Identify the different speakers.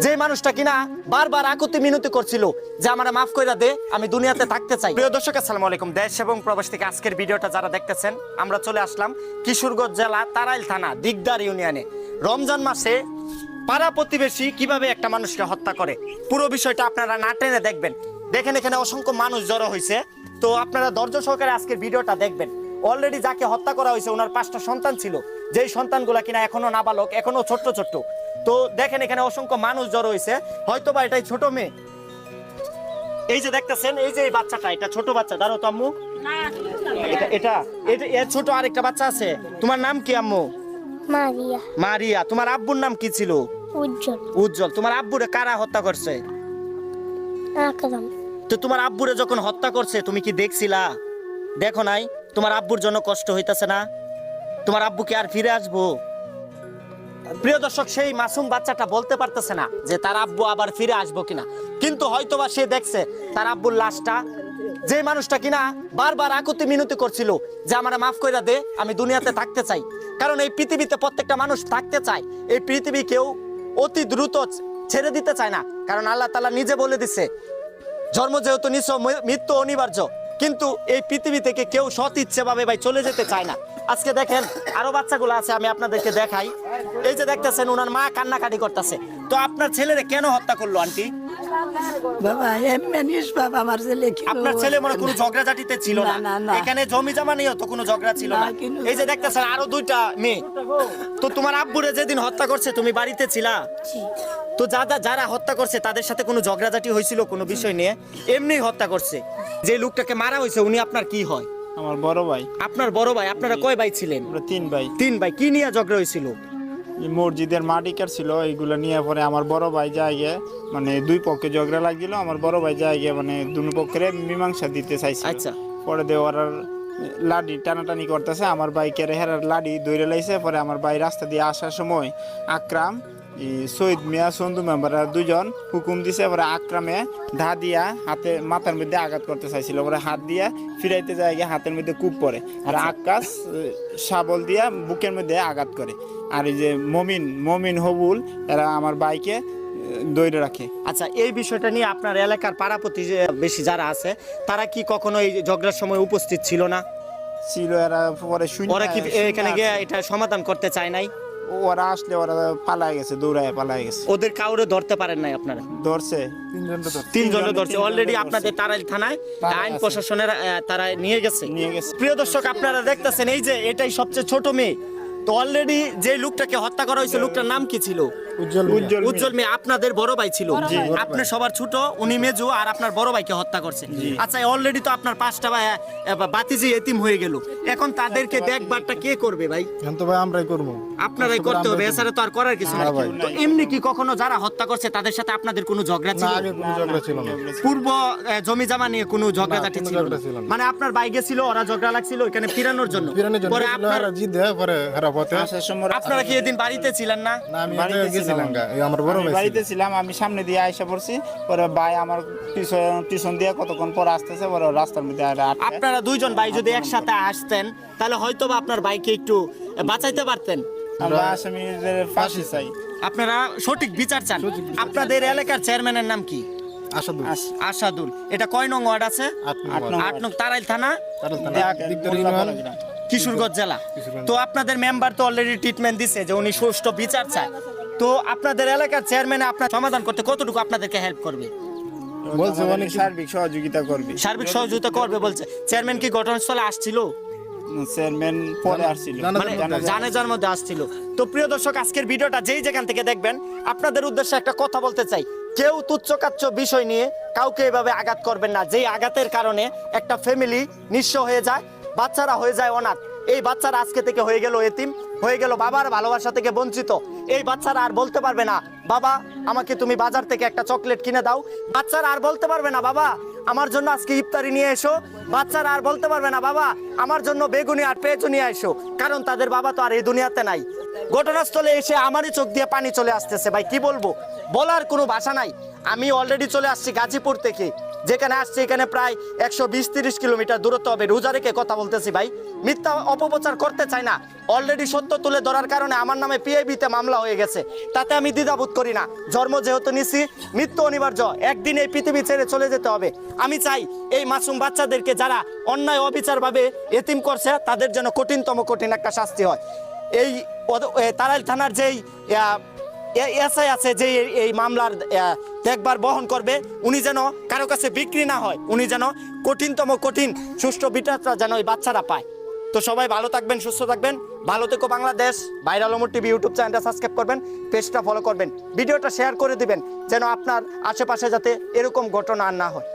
Speaker 1: যে মানুষটা কিনা বারবার আকুতি মিনতি করছিল যে আমার মাফ কইরা দে, আমি দুনিয়াতে থাকতে চাই। প্রিয় দর্শক, আসসালামু আলাইকুম। দেশ এবং প্রবাস থেকে আজকের ভিডিওটা যারা দেখতেছেন, আমরা চলে আসলাম কিশোরগঞ্জ জেলা তারাইল থানা, দিগদার ইউনিয়নে। রমজান মাসে পাড়া প্রতিবেশী কীভাবে একটা মানুষকে হত্যা করে, পুরো বিষয়টা আপনারা না টেনে দেখবেন। দেখেন, এখানে অসংখ্য মানুষ জড়ো হয়েছে তো আপনারা ধৈর্য সহকারে আজকের ভিডিওটা দেখবেন। অলরেডি যাকে হত্যা করা হয়েছে, ওনার পাঁচটা সন্তান ছিল। যেই সন্তানগুলা কিনা এখনও নাবালক, এখনও ছোট্ট ছোট্ট। তো দেখেন এখানে অসংখ্য মানুষ জড়ো হয়েছে। হয়তো বা এটাই ছোট মেয়ে। এই যে দেখতেছেন এই যে এই বাচ্চাটা এটা ছোট বাচ্চা। দাঁড়ো তো আম্মু। এটা এটা এর ছোট আরেকটা বাচ্চা আছে। তোমার নাম কি আম্মু?
Speaker 2: মারিয়া।
Speaker 1: মারিয়া। তোমার আব্বুর নাম কি ছিল?
Speaker 2: উজ্জ্বল।
Speaker 1: উজ্জ্বল। তোমার আব্বুরে কারা হত্যা করছে?
Speaker 2: আকরাম
Speaker 1: তো তোমার আব্বুরে যখন হত্যা করছে তুমি কি দেখছিলা? দেখো নাই তোমার আব্বুর জন্য কষ্ট হইতাছে না? তোমার আব্বু কি আর ফিরে আসব? প্রিয় দর্শক, সেই মাসুম বাচ্চাটা বলতে পারতেছে না যে তার আব্বু আবার ফিরে আসব কিনা। কিন্তু হয়তোবা সে দেখছে তার আব্বুর লাশটা, যে মানুষটা কিনা বারবার আকুতি মিনতি করছিল যে আমার মাফ কইরা দে, আমি দুনিয়াতে থাকতে চাই। কারণ এই পৃথিবীতে প্রত্যেকটা মানুষ থাকতে চায়। এই পৃথিবী কেউ অতি দ্রুত ছেড়ে দিতে চায় না। কারণ আল্লাহ তালা নিজে বলে দিছে, জন্ম যেহেতু নিঃস মৃত্যু অনিবার্য, কিন্তু এই পৃথিবী থেকে কেউ সৎ ইচ্ছে ভাবে ভাই চলে যেতে চায় না। আজকে দেখেন, আরও বাচ্চাগুলো আছে, আমি আপনাদেরকে দেখাই। এই যে দেখতেছেন ওনার মা কান্নাকাটি করতেছে। তো আপনার ছেলেরে কেন হত্যা করল আন্টি?
Speaker 3: বাবা আমার ছেলে
Speaker 1: আপনার ছেলে মনে কোনো ঝগড়াঝাটিতে ছিল না?
Speaker 3: না, না, না।
Speaker 1: এখানে জমি জমা নিয়েও তো কোনো ঝগড়া ছিল না।
Speaker 3: না,
Speaker 1: এই যে দেখতেছেন আরও দুইটা মেয়ে। তো তোমার আব্বুরে যেদিন হত্যা করছে তুমি বাড়িতে ছিলা? তো যারা যারা হত্যা করছে তাদের সাথে কোনো ঝগড়াঝাটি হয়েছিল কোনো বিষয় নিয়ে? এমনি হত্যা করছে। যে লোকটাকে মারা হয়েছে উনি আপনার কি হয়?
Speaker 4: আমার বড় ভাই।
Speaker 1: আপনার বড় ভাই আপনারা কয় ভাই ছিলেন?
Speaker 4: তিন ভাই।
Speaker 1: তিন ভাই। কি নিয়ে ঝগড়া হয়েছিল?
Speaker 4: মসজিদের মাটি ছিল এইগুলো নিয়ে পরে আমার বড় ভাই যায় গিয়ে মানে দুই পক্ষে ঝগড়া লাগছিল আমার বড় ভাই যায় গিয়ে মানে দুই পক্ষের মীমাংসা দিতে চাইছে
Speaker 1: আচ্ছা।
Speaker 4: পরে দেওয়ার ওরা লাডি টানাটানি করতেছে আমার বাইকের হেরার লাডি দৌড়ে লাইছে পরে আমার ভাই রাস্তা দিয়ে আসার সময় আকরাম শহীদ মিয়া সন্ধু মেম্বার দুজন হুকুম দিছে পরে আক্রামে ধা দিয়া হাতে মাথার মধ্যে আঘাত করতে চাইছিল। পরে হাত দিয়া ফিরাইতে যায় গিয়ে হাতের মধ্যে কূপ পরে আর আকাশ আহ, শাবল দিয়া বুকের মধ্যে আঘাত করে। আর এই যে মমিন মমিন হবুল এরা আমার বাইকে দৌড়ে রাখে।
Speaker 1: আচ্ছা এই বিষয়টা নিয়ে আপনার এলাকার পাড়াপতি যে বেশি যারা আছে তারা কি কখনো এই ঝগড়ার সময় উপস্থিত ছিল না?
Speaker 4: ছিল এরা পরে শুনে
Speaker 1: ওরা কি এখানে গিয়ে এটা সমাধান করতে চায় নাই?
Speaker 4: ওরা আসলে ওরা পালায় গেছে দৌড়ায় পালায় গেছে।
Speaker 1: ওদের কাউরে ধরতে পারেন নাই আপনারা?
Speaker 4: ধরছে।
Speaker 1: তিনজনে ধরছে। অলরেডি
Speaker 4: ধরছে।
Speaker 1: আপনাদের তারাইল থানায়
Speaker 4: তারা
Speaker 1: আইন প্রশাসনের আহ, তারা নিয়ে গেছে।
Speaker 4: নিয়ে গেছে।
Speaker 1: প্রিয় দর্শক আপনারা দেখতেছেন এই যে এটাই সবচেয়ে ছোট মেয়ে। তো অলরেডি যে লোকটাকে হত্যা করা হয়েছে লোকটার নাম কি ছিল?
Speaker 4: উজ্জ্বল
Speaker 1: মেয়ে। আপনাদের বড় ভাই ছিল। আপনি সবার ছোট উনি মেজু আর আপনার বড় ভাইকে হত্যা করছে। আচ্ছা অলরেডি তো আপনার পাঁচটা ভাই বাতিজি এতিম হয়ে গেল। এখন তাদেরকে দেখবারটা কে করবে ভাই?
Speaker 5: এখন তো ভাই আমরাই করব।
Speaker 1: আপনারাই করতে হবে এছাড়া তো আর করার কিছু নাই। তো এমনি কি কখনো যারা হত্যা করছে তাদের সাথে আপনাদের কোনো ঝগড়া
Speaker 5: না
Speaker 1: ছিল
Speaker 5: আগে কোনো ঝগড়া ছিল না।
Speaker 1: পূর্ব জমি জমা নিয়ে কোনো
Speaker 5: ঝগড়া
Speaker 1: না।
Speaker 5: ছিল
Speaker 1: মানে আপনার ভাই ছিল ওরা ঝগড়া লাগছিল ওখানে ফিরানোর জন্য। পরে আপনার
Speaker 5: হেরা জিত পরে হেরা পথে।
Speaker 1: আপনারা কি এদিন বাড়িতে ছিলেন না?
Speaker 5: না আমি
Speaker 4: বাড়িতে
Speaker 5: গেছিলাম আমার বড় ভাই
Speaker 4: বাড়িতে ছিলাম আমি সামনে দিয়ে আইসা পড়ছি পরে ভাই আমার পিছন পিছন দিয়ে কতক্ষণ পর আসতেছে পরে রাস্তার মধ্যে
Speaker 1: আপনারা দুইজন ভাই যদি একসাথে আসতেন তাহলে হয়তো বা আপনার বাইকে একটু বাঁচাইতে পারতেন।
Speaker 4: আমরা আসামিদের ফাঁসি চাই।
Speaker 1: আপনারা সঠিক বিচার চান। আপনাদের এলাকার চেয়ারম্যানের নাম কি?
Speaker 5: আসাদুল।
Speaker 1: আসাদুল। এটা কয় নং ওয়ার্ড আছে?
Speaker 5: আট
Speaker 4: আট নং।
Speaker 1: আট নং তারাইল থানা? কিশোরগঞ্জ জেলা। তো আপনাদের মেম্বার তো অলরেডি ট্রিটমেন্ট দিছে যে উনি সুষ্ঠু বিচার চায়। তো আপনাদের এলাকার চেয়ারম্যান আপনার সমাধান করতে কতটুকু আপনাদেরকে হেল্প করবে?
Speaker 5: বলছে অনেক
Speaker 4: সার্বিক সহযোগিতা করবে।
Speaker 1: সার্বিক সহযোগিতা করবে বলছে। চেয়ারম্যান কি ঘটনাস্থলে আসছিল?
Speaker 4: চেয়ারম্যান পরে আসছিল।
Speaker 5: জানা-
Speaker 1: মানে মধ্যে আসছিল। তো প্রিয় দর্শক আজকের ভিডিওটা যেই যেখান থেকে দেখবেন আপনাদের উদ্দেশ্যে একটা কথা বলতে চাই। কেউ তুচ্ছকাচ্ছ বিষয় নিয়ে কাউকে এভাবে আঘাত করবেন না। যেই আঘাতের কারণে একটা ফ্যামিলি নিঃস্ব হয়ে যায় বাচ্চারা হয়ে যায় অনাথ। এই বাচ্চারা আজকে থেকে হয়ে গেল এতিম, হয়ে গেল বাবার ভালোবাসা থেকে বঞ্চিত। এই বাচ্চারা আর বলতে পারবে না, বাবা, আমাকে তুমি বাজার থেকে একটা চকলেট কিনে দাও। বাচ্চারা আর বলতে পারবে না, বাবা আমার জন্য আজকে ইফতারি নিয়ে এসো। বাচ্চারা আর বলতে পারবে না, বাবা, আমার জন্য বেগুনি আর পেঁচু নিয়ে এসো কারণ তাদের বাবা তো আর এই দুনিয়াতে নাই। ঘটনাস্থলে এসে আমারই চোখ দিয়ে পানি চলে আসতেছে। ভাই, কি বলব? বলার কোনো ভাষা নাই। আমি অলরেডি চলে আসছি গাজীপুর থেকে, যেখানে আসছি এখানে প্রায় একশো বিশ তিরিশ কিলোমিটার দূরত্ব হবে। রোজা রেখে কথা বলতেছি ভাই। মিথ্যা অপপ্রচার করতে চাই না। অলরেডি সত্য তুলে ধরার কারণে আমার নামে পিআইবিতে মামলা হয়ে গেছে। তাতে আমি দ্বিধাবোধ করি না। জন্ম যেহেতু নিছি, মৃত্যু অনিবার্য। একদিন এই পৃথিবী ছেড়ে চলে যেতে হবে। আমি চাই এই মাসুম বাচ্চাদেরকে যারা অন্যায় অবিচারভাবে এতিম করছে, তাদের জন্য কঠিনতম কঠিন একটা শাস্তি হয়। এই তারাইল থানার যেই এসআই আছে যে এই- মামলার দেখবার বহন করবে, উনি যেন কারও কাছে বিক্রি না হয়, উনি যেন কঠিনতম কঠিন সুষ্ঠু বিচারটা যেন ওই বাচ্চারা পায়। তো সবাই ভালো থাকবেন, সুস্থ থাকবেন। ভালো থেকো Bangladesh. Viral Amar TV YouTube চ্যানেলটা সাবস্ক্রাইব করবেন, পেজটা ফলো করবেন। ভিডিওটা শেয়ার করে দিবেন, যেন আপনার আশেপাশে যাতে এরকম ঘটনা আর না হয়।